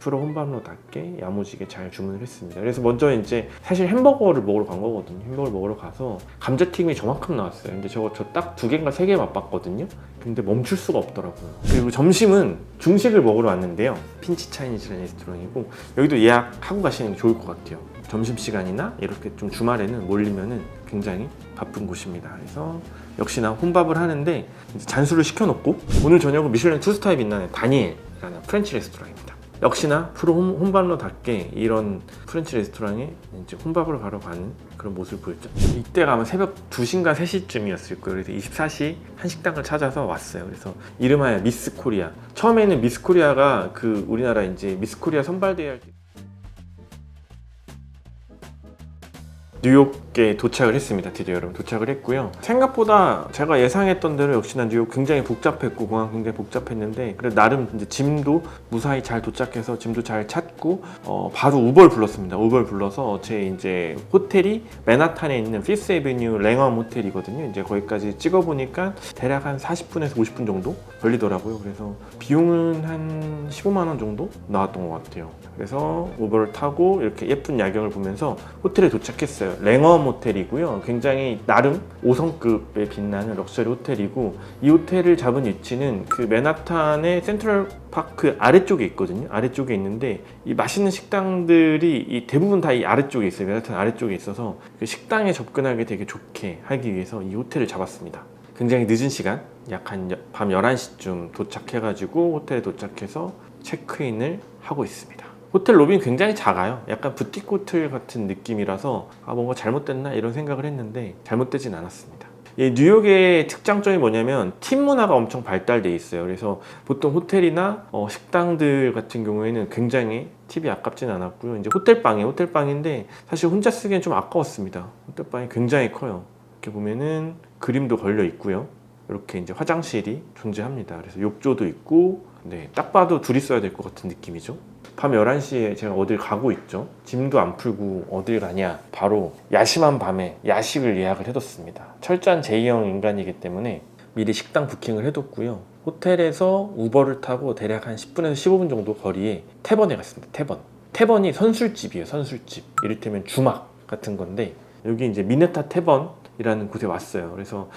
프로 혼밥로답게 야무지게 잘 주문을 했습니다. 그래서 먼저 이제 사실 햄버거를 먹으러 간 거거든요. 햄버거를 먹으러 가서 감자튀김이 저만큼 나왔어요. 근데 저거 저 딱 두 개인가 세 개 맛봤거든요. 근데 멈출 수가 없더라고요. 그리고 점심은 중식을 먹으러 왔는데요. 핀치 차이니즈라는 레스토랑이고 여기도 예약하고 가시는 게 좋을 것 같아요. 점심시간이나 이렇게 좀 주말에는 몰리면은 굉장히 바쁜 곳입니다. 그래서 역시나 혼밥을 하는데 잔술을 시켜놓고 오늘 저녁은 미슐랭 투스타에 빛나는 다니엘이라는 프렌치 레스토랑입니다. 역시나 프로 홈, 혼밥로답게 이런 프렌치 레스토랑에 이제 혼밥을 가러 가는 그런 모습을 보였죠. 이때 가면 새벽 2시인가 3시쯤이었을 거예요. 그래서 24시 한 식당을 찾아서 왔어요. 그래서 이름하여 미스 코리아. 처음에는 미스 코리아가 그 우리나라 이제 미스 코리아 선발대회 할 때. 뉴욕에 도착을 했습니다. 드디어 여러분 도착을 했고요. 생각보다 제가 예상했던 대로 역시나 뉴욕 굉장히 복잡했고 공항 굉장히 복잡했는데 그래 나름 이제 짐도 무사히 잘 도착해서 짐도 잘 찾고 어, 바로 우버를 불렀습니다. 우버를 불러서 제 이제 호텔이 맨하탄에 있는 피스 에베뉴 랭엄 호텔이거든요. 이제 거기까지 찍어 보니까 대략 한 40분에서 50분 정도 걸리더라고요. 그래서 비용은 한 15만 원 정도 나왔던 것 같아요. 그래서 우버를 타고 이렇게 예쁜 야경을 보면서 호텔에 도착했어요. 랭엄 호텔이고요. 굉장히 나름 5성급에 빛나는 럭셔리 호텔이고 이 호텔을 잡은 위치는 그 맨하탄의 센트럴 파크 아래쪽에 있거든요. 아래쪽에 있는데 이 맛있는 식당들이 이 대부분 다 이 아래쪽에 있어요. 맨하탄 아래쪽에 있어서 그 식당에 접근하기 되게 좋게 하기 위해서 이 호텔을 잡았습니다. 굉장히 늦은 시간, 약 한 밤 11시쯤 도착해가지고 호텔에 도착해서 체크인을 하고 있습니다. 호텔 로비는 굉장히 작아요. 약간 부티크 호텔 같은 느낌이라서 아 뭔가 잘못됐나 이런 생각을 했는데 잘못되진 않았습니다. 이 뉴욕의 특장점이 뭐냐면 팀 문화가 엄청 발달돼 있어요. 그래서 보통 호텔이나 어, 식당들 같은 경우에는 굉장히 팁이 아깝진 않았고요. 이제 호텔방이 호텔방인데 사실 혼자 쓰기엔 좀 아까웠습니다. 호텔방이 굉장히 커요. 이렇게 보면은 그림도 걸려 있고요. 이렇게 이제 화장실이 존재합니다. 그래서 욕조도 있고, 네, 딱 봐도 둘이 써야 될 것 같은 느낌이죠. 밤 11시에 제가 어딜 가고 있죠. 짐도 안 풀고 어딜 가냐. 바로 야심한 밤에 야식을 예약을 해뒀습니다. 철저한 제2형 인간이기 때문에 미리 식당 부킹을 해뒀고요. 호텔에서 우버를 타고 대략 한 10분에서 15분 정도 거리에 태번에 갔습니다. 태번. 태번이 선술집이에요. 선술집. 이를테면 주막 같은 건데 여기 이제 미네타 태번이라는 곳에 왔어요. 그래서